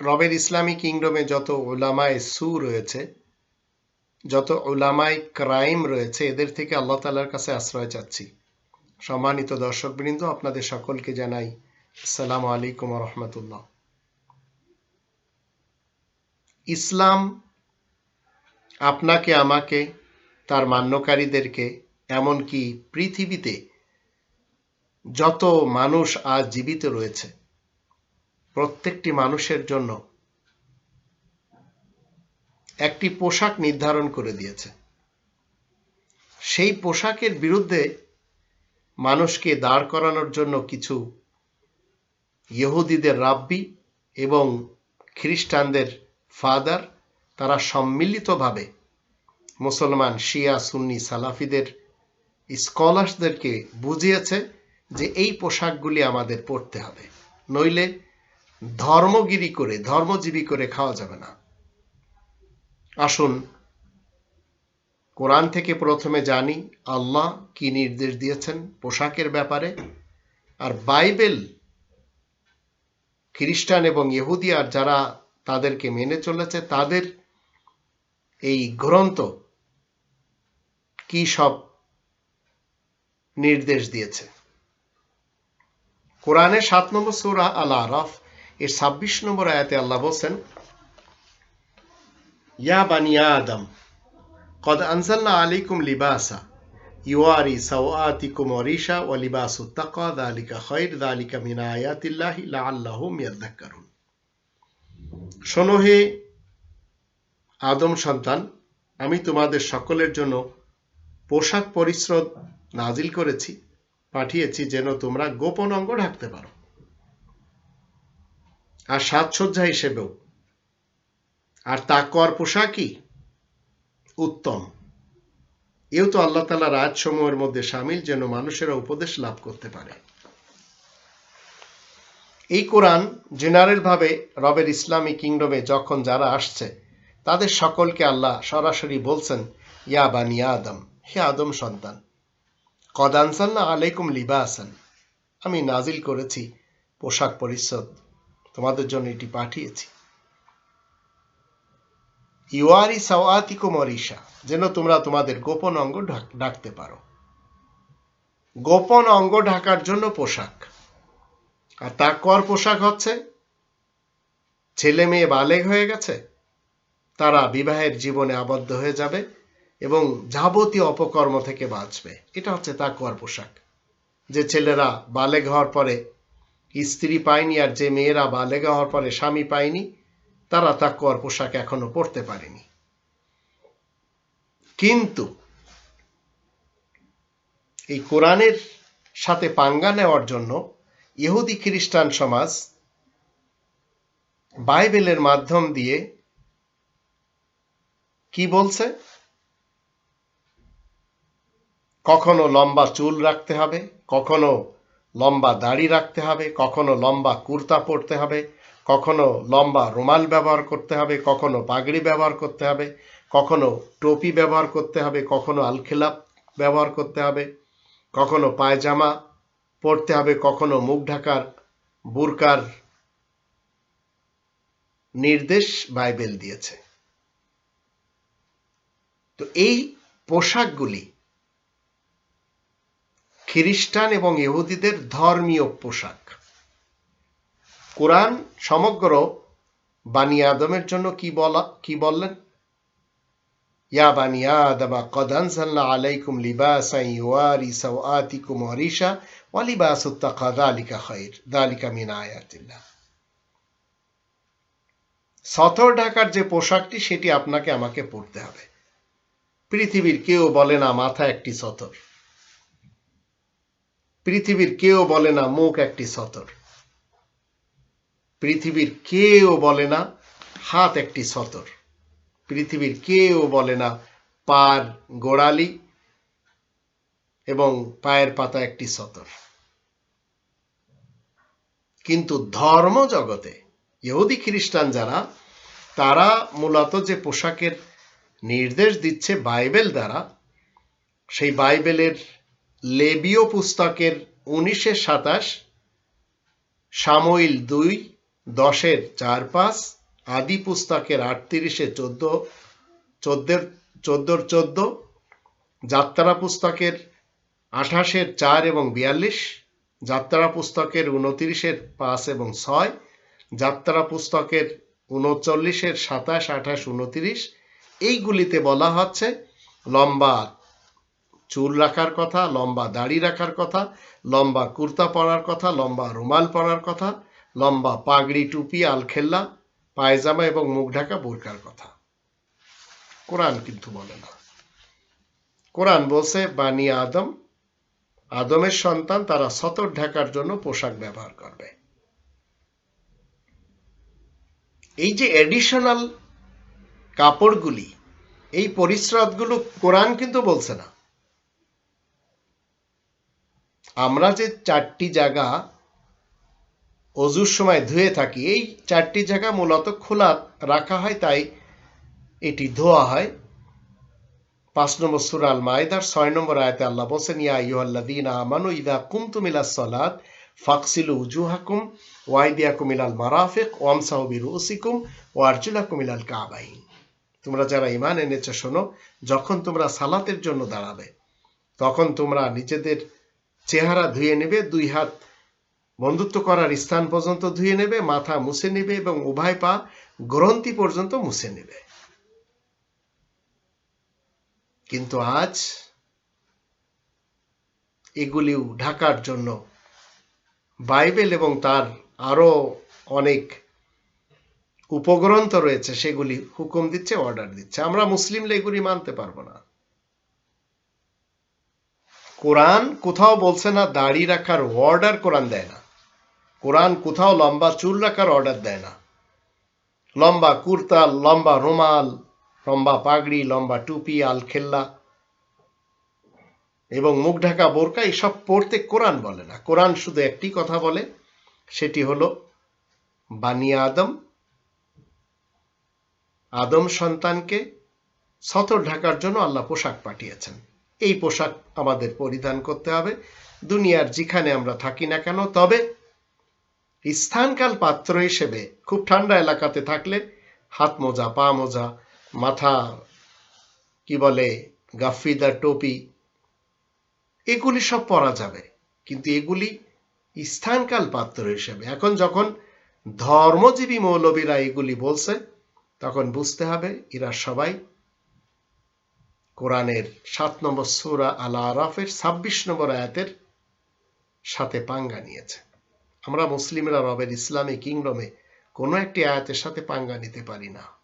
রবের ইসলামী কিংডমে যত ওলামায় সু রয়েছে, যত ওলামায় ক্রাইম রয়েছে, এদের থেকে আল্লাহ তালার কাছে আশ্রয় চাচ্ছি। সম্মানিত দর্শকবৃন্দ, আপনাদের সকলকে জানাই আসসালামু আলাইকুম রহমতুল্লাহ। ইসলাম আপনাকে, আমাকে, তার মান্যকারীদেরকে, এমনকি পৃথিবীতে যত মানুষ আজ জীবিত রয়েছে প্রত্যেকটি মানুষের জন্য একটি পোশাক নির্ধারণ করে দিয়েছে। সেই পোশাকের বিরুদ্ধে মানুষকে দাঁড় করানোর জন্য কিছু ইহুদিদের রাব্বি এবং খ্রিস্টানদের ফাদার, তারা সম্মিলিতভাবে মুসলমান, শিয়া, সুন্নি, সালাফিদের স্কলার্সদেরকে বুঝিয়েছে যে এই পোশাকগুলি আমাদের পরতে হবে। নইলে ধর্মগিরি করে, ধর্মজীবী করে খাওয়া যাবে না। আসুন, কোরআন থেকে প্রথমে জানি, আল্লাহ কি নির্দেশ দিয়েছেন পোশাকের ব্যাপারে, আর বাইবেল খ্রিস্টান এবং ইহুদি আর যারা তাদেরকে মেনে চলেছে, তাদের এই গ্রন্থ কি সব নির্দেশ দিয়েছে? কোরআনের সাত নম্বর সুরা আল আরফ এর ছাব্বিশ নম্বর আয়াতে আল্লাহ বলছেন, ইয়া বানিয়া আদম, কদ আনজাল্লা আলাইকুম লিবাসা, ইউয়ারি সাওয়াতিকুম ওয়ারিশা আদম সন্তান, আমি তোমাদের সকলের জন্য পোশাক পরিশ্রদ নাজিল করেছি, পাঠিয়েছি যেন তোমরা গোপন অঙ্গ ঢাকতে পারো। আর সাজসজ্জা হিসেবেও। আর তাকওয়ার পোশাকই উত্তম। এও তো আল্লাহ তালা রাজসমূহের মধ্যে সামিল যেন মানুষেরা উপদেশ লাভ করতে পারে। এই কোরআন জেনারেল ভাবে রবের ইসলামী কিংডমে যখন যারা আসছে, তাদের সকলকে আল্লাহ সরাসরি বলছেন, ইয়া বানিয়া আদম, হে আদম সন্তান কদানসাল্লা আলাইকুম লিবা আসান আমি নাজিল করেছি পোশাক পরিচ্ছদ তোমাদের জন্য এটি পাঠিয়েছি। ইউয়ারি সাওয়াতিকুম অরিশা যেন তোমরা তোমাদের গোপন অঙ্গ ডাকতে পারো। গোপন অঙ্গ ঢাকার জন্য পোশাক। আর তাকওয়ার পোশাক হচ্ছে, ছেলে মেয়ে বালেগ হয়ে গেছে, তারা বিবাহের জীবনে আবদ্ধ হয়ে যাবে এবং যাবতীয় অপকর্ম থেকে বাঁচবে। এটা হচ্ছে তাকওয়ার পোশাক। যে ছেলেরা বালেগ হওয়ার পরে স্ত্রী পায়নি আর যে মেয়েরা বালেগা হওয়ার পরে স্বামী পায়নি, তারা তাকওয়ার পোশাক এখনও পরতে পারেনি। কিন্তু এই কোরআনের সাথে পাঙ্গা নেওয়ার জন্য ইহুদি খ্রিস্টান সমাজ বাইবেলের মাধ্যম দিয়ে কি বলছে? কখনো লম্বা চুল রাখতে হবে, কখনো লম্বা দাড়ি রাখতে হবে, কখনো লম্বা কুর্তা পরতে হবে, কখনো লম্বা রুমাল ব্যবহার করতে হবে, কখনো পাগড়ি ব্যবহার করতে হবে, কখনো টুপি ব্যবহার করতে হবে, কখনো আলখেলাপ ব্যবহার করতে হবে, কখনো পায়জামা পরতে হবে, কখনো মুখ ঢাকার বুরকার নির্দেশ বাইবেল দিয়েছে। তো এই পোশাকগুলি খ্রিস্টান এবং ইহুদিদের ধর্মীয় পোশাক। কোরআন সমগ্র বানি আদমের জন্য কি বলা, কি বললেন? ইয়া বানি আদমা, কদ আনজালনা আলাইকুম ওয়ারিশা ওয়া যালিকা খায়র যালিকা মিন আয়াতিল্লাহ। সতর ঢাকার যে পোশাকটি, সেটি আপনাকে আমাকে পরতে হবে। পৃথিবীর কেউ বলে না মাথা একটি সতর। পৃথিবীর কেউ বলে না মুখ একটি সতর। পৃথিবীর কেউ বলে না হাত একটি সতর। পৃথিবীর কেউ বলে না পার গোড়ালি এবং পায়ের পাতা একটি সতর। কিন্তু ধর্ম জগতে ইহুদি খ্রিস্টান যারা, তারা মূলত যে পোশাকের নির্দেশ দিচ্ছে বাইবেল দ্বারা, সেই বাইবেলের লেবীয় পুস্তকের উনিশে সাতাশ সামইল দুই, দশের চার পাঁচ আদি পুস্তকের আটত্রিশে চোদ্দ, চোদ্দের, চোদ্দোর চোদ্দ, যাত্রা পুস্তকের আঠাশের চার এবং বিয়াল্লিশ, যাত্রা পুস্তকের উনত্রিশের পাঁচ এবং ছয়, যাত্রা পুস্তকের উনচল্লিশের সাতাশ, আঠাশ, উনত্রিশ, এইগুলিতে বলা হচ্ছে লম্বা চুল রাখার কথা, লম্বা দাড়ি রাখার কথা, লম্বা কুর্তা পরার কথা, লম্বা রুমাল পরার কথা, লম্বা পাগড়ি, টুপি, আলখেল্লা, পায়জামা এবং মুখ ঢাকা বোরকার কথা। কোরআন কিন্তু বলে না। কোরআন বলছে, বানি আদম, আদমের সন্তান তারা সতর ঢাকার জন্য পোশাক ব্যবহার করবে। এই যে এডিশনাল কাপড়গুলি, এই পরিশ্রদগুলো কোরআন কিন্তু বলছে না। আমরা যে চারটি জায়গা অজুর সময় ধুয়ে থাকি, এই চারটি জায়গা মূলত খোলা রাখা হয়, তাই এটি ধোয়া হয়। পাঁচ নম্বর সুরাল মায়দার ছয় নম্বর আয়তে আল্লাহ বলছেন, ইয়া ইউহাল্লাদিন আমানু ইদা কুমতুম ইলাস সালাত ফাকসিলু উজুহাকুম ওয়াইদিয়াকুম ইলাল মারাফিক ওয়ামসাহু ও আরজুলাকুম ইলাল কাবাইন। তোমরা যারা ইমান এনেছো, শোনো, যখন তোমরা সালাতের জন্য দাঁড়াবে, তখন তোমরা নিজেদের চেহারা ধুয়ে নেবে, দুই হাত বন্ধুত্ব করার স্থান পর্যন্ত ধুয়ে নেবে, মাথা মুছে নেবে এবং উভয় পা গ্রন্থি পর্যন্ত মুছে নেবে। কিন্তু আজ এগুলিও ঢাকার জন্য বাইবেল এবং তার আরও অনেক উপগ্রন্থ রয়েছে, সেগুলি হুকুম দিচ্ছে, অর্ডার দিচ্ছে। আমরা মুসলিমরা এগুলি মানতে পারব না। কোরআন কোথাও বলছে না, দাড়ি রাখার অর্ডার কোরআন দেয় না। কোরআন কোথাও লম্বা চুল রাখার অর্ডার দেয় না। লম্বা কুর্তা, লম্বা রুমাল, লম্বা পাগড়ি, লম্বা টুপি, আলখেল্লা এবং মুখ ঢাকা বোরকা এসব পড়তে কোরআন বলে না। কোরআন শুধু একটি কথা বলে, সেটি হলো বানিয়া আদম আদম সন্তানকে সতর ঢাকার জন্য আল্লাহ পোশাক পাঠিয়েছেন। এই পোশাক আমাদের পরিধান করতে হবে। দুনিয়ার যেখানে আমরা থাকি না কেন, তবে স্থানকাল পাত্র হিসেবে খুব ঠান্ডা এলাকাতে থাকলে হাত মোজা, পা মোজা, মাথা, কি বলে গাফিদার টুপি, এগুলি সব পরা যাবে। কিন্তু এগুলি স্থানকাল পাত্র হিসেবে। এখন যখন ধর্মজীবী মৌলবীরা এগুলি বলছে, তখন বুঝতে হবে এরা সবাই কোরআনের সাত নম্বর সুরা আল আরাফের ছাব্বিশ নম্বর আয়াতের সাথে পাঙ্গা নিয়েছে। আমরা মুসলিমরা রবের ইসলামী কিংডমে কোনো একটি আয়াতের সাথে পাঙ্গা নিতে পারি না।